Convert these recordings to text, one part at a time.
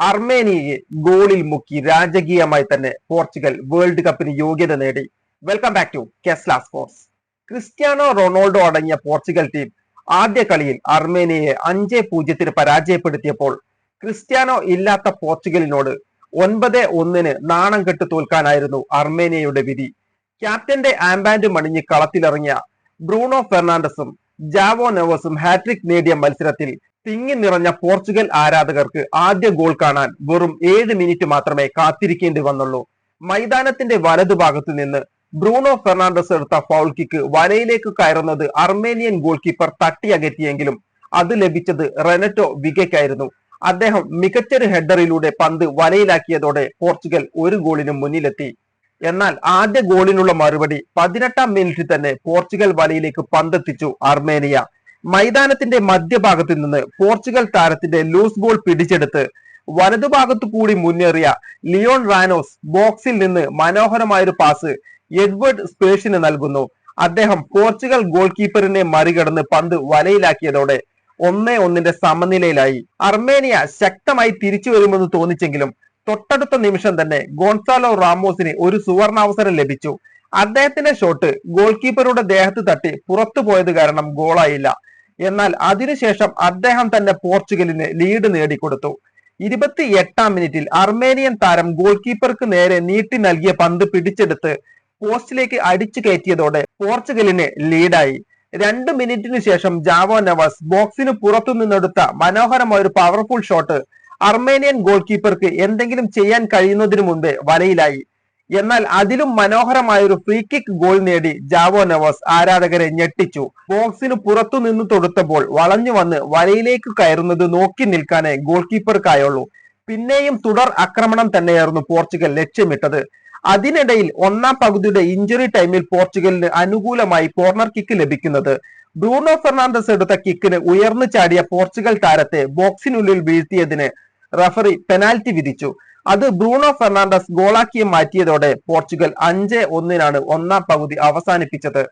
അർമേനിയയെ ഗോളിൽ മുക്കി രാജകീയമായി തന്നെ പോർച്ചുഗൽ വേൾഡ് കപ്പിന് യോഗ്യത നേടി. വെൽക്കം ബാക്ക് ടു കെസ്ല സ്പോർട്സ് ക്രിസ്ത്യാനോ റൊണാൾഡോ അടങ്ങിയ പോർച്ചുഗൽ ടീം ആദ്യ കളിയിൽ അർമേനിയയെ അഞ്ചേ പൂജ്യത്തിന് പരാജയപ്പെടുത്തിയപ്പോൾ ക്രിസ്ത്യാനോ ഇല്ലാത്ത പോർച്ചുഗലിനോട് ഒൻപത് ഒന്നിന് നാണം കെട്ട് തോൽക്കാനായിരുന്നു അർമേനിയയുടെ വിധി. ക്യാപ്റ്റന്റെ ആംബാൻഡ് മണിഞ്ഞ് കളത്തിലിറങ്ങിയ ബ്രൂണോ ഫെർണാണ്ടസും ജാവോ നെവസും ഹാട്രിക് നേടിയ മത്സരത്തിൽ തിങ്ങി നിറഞ്ഞ പോർച്ചുഗൽ ആരാധകർക്ക് ആദ്യ ഗോൾ കാണാൻ വെറും ഏഴ് മിനിറ്റ് മാത്രമേ കാത്തിരിക്കേണ്ടി വന്നുള്ളൂ. മൈതാനത്തിന്റെ വലതുഭാഗത്ത് നിന്ന് ബ്രൂണോ ഫെർണാണ്ടസ് എടുത്ത ഫൗൾ കിക്ക് വലയിലേക്ക് കയറുന്നത് അർമേനിയൻ ഗോൾ കീപ്പർ തട്ടിയകറ്റിയെങ്കിലും അത് ലഭിച്ചത് റെനറ്റോ വിഗയ്ക്കായിരുന്നു. അദ്ദേഹം മികച്ചൊരു ഹെഡറിലൂടെ പന്ത് വലയിലാക്കിയതോടെ പോർച്ചുഗൽ ഒരു ഗോളിന് മുന്നിലെത്തി. എന്നാൽ ആദ്യ ഗോളിനുള്ള മറുപടി പതിനെട്ടാം മിനിറ്റിൽ തന്നെ പോർച്ചുഗൽ വലയിലേക്ക് പന്തെത്തിച്ചു അർമേനിയ. മൈതാനത്തിന്റെ മധ്യഭാഗത്ത് നിന്ന് പോർച്ചുഗൽ താരത്തിന്റെ ലൂസ് ബോൾ പിടിച്ചെടുത്ത് വലതുഭാഗത്തു കൂടി മുന്നേറിയ ലിയോൺ റാനോസ് ബോക്സിൽ നിന്ന് മനോഹരമായൊരു പാസ് എഡ്വേർഡ് സ്പേഷിന് നൽകുന്നു. അദ്ദേഹം പോർച്ചുഗൽ ഗോൾ കീപ്പറിനെ മറികടന്ന് പന്ത് വലയിലാക്കിയതോടെ ഒന്നേ ഒന്നിന്റെ സമനിലയിലായി. അർമേനിയ ശക്തമായി തിരിച്ചു വരുമെന്ന് തോന്നിച്ചെങ്കിലും തൊട്ടടുത്ത നിമിഷം തന്നെ ഗോൺസാലോ റാമോസിന് ഒരു സുവർണാവസരം ലഭിച്ചു. അദ്ദേഹത്തിന്റെ ഷോട്ട് ഗോൾ കീപ്പറുടെ ദേഹത്ത് തട്ടി പുറത്തു പോയത് കാരണം ഗോളായില്ല എന്നാൽ അതിനുശേഷം അദ്ദേഹം തന്നെ പോർച്ചുഗലിന് ലീഡ് നേടിക്കൊടുത്തു. ഇരുപത്തി എട്ടാം മിനിറ്റിൽ അർമേനിയൻ താരം ഗോൾ കീപ്പർക്ക് നേരെ നീട്ടി നൽകിയ പന്ത് പിടിച്ചെടുത്ത് പോസ്റ്റിലേക്ക് അടിച്ചു കയറ്റിയതോടെ പോർച്ചുഗലിന് ലീഡായി രണ്ട് മിനിറ്റിന് ശേഷം ജാവോ നവാസ് ബോക്സിന് പുറത്തു നിന്നെടുത്ത മനോഹരമായ ഒരു പവർഫുൾ ഷോട്ട് അർമേനിയൻ ഗോൾ കീപ്പർക്ക് എന്തെങ്കിലും ചെയ്യാൻ കഴിയുന്നതിന് മുമ്പേ വലയിലായി. എന്നാൽ അതിലും മനോഹരമായ ഒരു ഫ്രീ കിക്ക് ഗോൾ നേടി ജാവോ നവാസ് ആരാധകരെ ഞെട്ടിച്ചു. ബോക്സിന് പുറത്തു നിന്ന് തൊടുത്തപ്പോൾ വളഞ്ഞു വന്ന് വലയിലേക്ക് കയറുന്നത് നോക്കി നിൽക്കാനേ ഗോൾ കീപ്പർക്കായുള്ളൂ പിന്നെയും തുടർ ആക്രമണം തന്നെയായിരുന്നു പോർച്ചുഗൽ ലക്ഷ്യമിട്ടത്. അതിനിടയിൽ ഒന്നാം പകുതിയുടെ ഇഞ്ചുറി ടൈമിൽ പോർച്ചുഗലിന് അനുകൂലമായി കോർണർ കിക്ക് ലഭിക്കുന്നത്. ബ്രൂണോ ഫെർണാണ്ടസ് എടുത്ത കിക്കിന് ഉയർന്നു ചാടിയ പോർച്ചുഗൽ താരത്തെ ബോക്സിനുള്ളിൽ വീഴ്ത്തിയതിന് റഫറി പെനാൽറ്റി വിധിച്ചു. അത് ബ്രൂണോ ഫെർണാണ്ടസ് ഗോളാക്കി മാറ്റിയതോടെ പോർച്ചുഗൽ അഞ്ച് ഒന്നിനാണ് ഒന്നാം പകുതി അവസാനിപ്പിച്ചത്.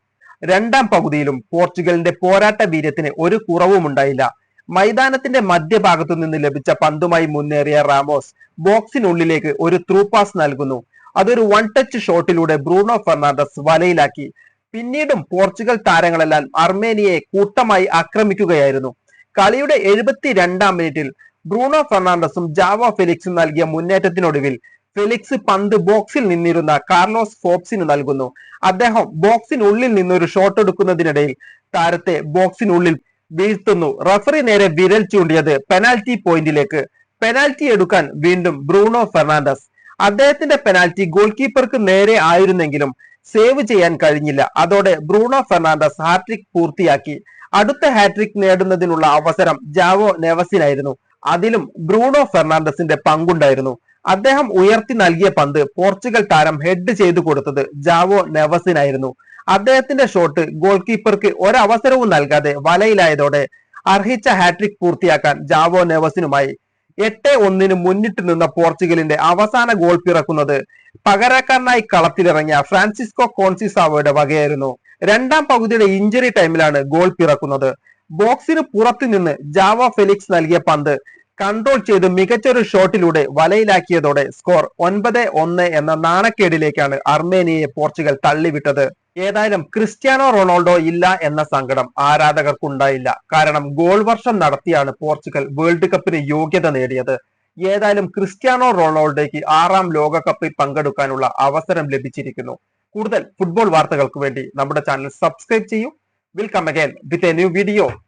രണ്ടാം പകുതിയിലും പോർച്ചുഗലിന്റെ പോരാട്ട വീര്യത്തിന് ഒരു കുറവുമുണ്ടായില്ല മൈതാനത്തിന്റെ മധ്യഭാഗത്തു നിന്ന് ലഭിച്ച പന്തുമായി മുന്നേറിയ റാമോസ് ബോക്സിനുള്ളിലേക്ക് ഒരു ത്രൂ പാസ് നൽകുന്നു. അതൊരു വൺ ടച്ച് ഷോട്ടിലൂടെ ബ്രൂണോ ഫെർണാണ്ടസ് വലയിലാക്കി. പിന്നീടും പോർച്ചുഗൽ താരങ്ങളെല്ലാം അർമേനിയയെ കൂട്ടമായി ആക്രമിക്കുകയായിരുന്നു. കളിയുടെ എഴുപത്തി രണ്ടാം മിനിറ്റിൽ ബ്രൂണോ ഫെർണാണ്ടസും ജാവോ ഫെലിക്സും നൽകിയ മുന്നേറ്റത്തിനൊടുവിൽ ഫെലിക്സ് പന്ത് ബോക്സിൽ നിന്നിരുന്ന കാർലോസ് ഫോപ്സിന് നൽകുന്നു. അദ്ദേഹം ബോക്സിനുള്ളിൽ നിന്നൊരു ഷോട്ട് എടുക്കുന്നതിനിടയിൽ താരത്തെ ബോക്സിനുള്ളിൽ വീഴ്ത്തുന്നു. റഫറി നേരെ വിരൽ ചൂണ്ടിയത് പെനാൽറ്റി പോയിന്റിലേക്ക് പെനാൽറ്റി എടുക്കാൻ വീണ്ടും ബ്രൂണോ ഫെർണാണ്ടസ്. അദ്ദേഹത്തിന്റെ പെനാൽറ്റി ഗോൾ കീപ്പർക്ക് നേരെ ആയിരുന്നെങ്കിലും സേവ് ചെയ്യാൻ കഴിഞ്ഞില്ല. അതോടെ ബ്രൂണോ ഫെർണാണ്ടസ് ഹാട്രിക് പൂർത്തിയാക്കി. അടുത്ത ഹാട്രിക് നേടുന്നതിനുള്ള അവസരം ജാവോ നെവസിനായിരുന്നു. അതിലും ബ്രൂണോ ഫെർണാണ്ടസിന്റെ പങ്കുണ്ടായിരുന്നു. അദ്ദേഹം ഉയർത്തി നൽകിയ പന്ത് പോർച്ചുഗൽ താരം ഹെഡ് ചെയ്തു കൊടുത്തത് ജാവോ നെവസിനായിരുന്നു. അദ്ദേഹത്തിന്റെ ഷോട്ട് ഗോൾ കീപ്പർക്ക് ഒരവസരവും നൽകാതെ വലയിലായതോടെ അർഹിച്ച ഹാട്രിക് പൂർത്തിയാക്കാൻ ജാവോ നെവസിനുമായി. എട്ട് ഒന്നിന് മുന്നിട്ട് നിന്ന പോർച്ചുഗലിന്റെ അവസാന ഗോൾ പിറക്കുന്നത് പകരക്കാരനായി കളത്തിലിറങ്ങിയ ഫ്രാൻസിസ്കോ കോൺസിസാവോയുടെ വകയായിരുന്നു. രണ്ടാം പകുതിയുടെ ഇഞ്ചുറി ടൈമിലാണ് ഗോൾ പിറക്കുന്നത്. ബോക്സിന് പുറത്തു നിന്ന് ജാവ ഫെലിക്സ് നൽകിയ പന്ത്. കൺട്രോൾ ചെയ്ത് മികച്ചൊരു ഷോട്ടിലൂടെ വലയിലാക്കിയതോടെ സ്കോർ ഒൻപത് ഒന്ന് എന്ന നാണക്കേടിലേക്കാണ് അർമേനിയയെ പോർച്ചുഗൽ തള്ളിവിട്ടത്. ഏതായാലും ക്രിസ്ത്യാനോ റൊണാൾഡോ ഇല്ല എന്ന സങ്കടം ആരാധകർക്കുണ്ടായില്ല. കാരണം ഗോൾ വർഷം നടത്തിയാണ് പോർച്ചുഗൽ വേൾഡ് കപ്പിന് യോഗ്യത നേടിയത്. ഏതായാലും ക്രിസ്ത്യാനോ റൊണാൾഡോയ്ക്ക് ആറാം ലോകകപ്പിൽ പങ്കെടുക്കാനുള്ള അവസരം ലഭിച്ചിരിക്കുന്നു. കൂടുതൽ ഫുട്ബോൾ വാർത്തകൾക്ക് വേണ്ടി നമ്മുടെ ചാനൽ സബ്സ്ക്രൈബ് ചെയ്യൂ. Will come again with a new video.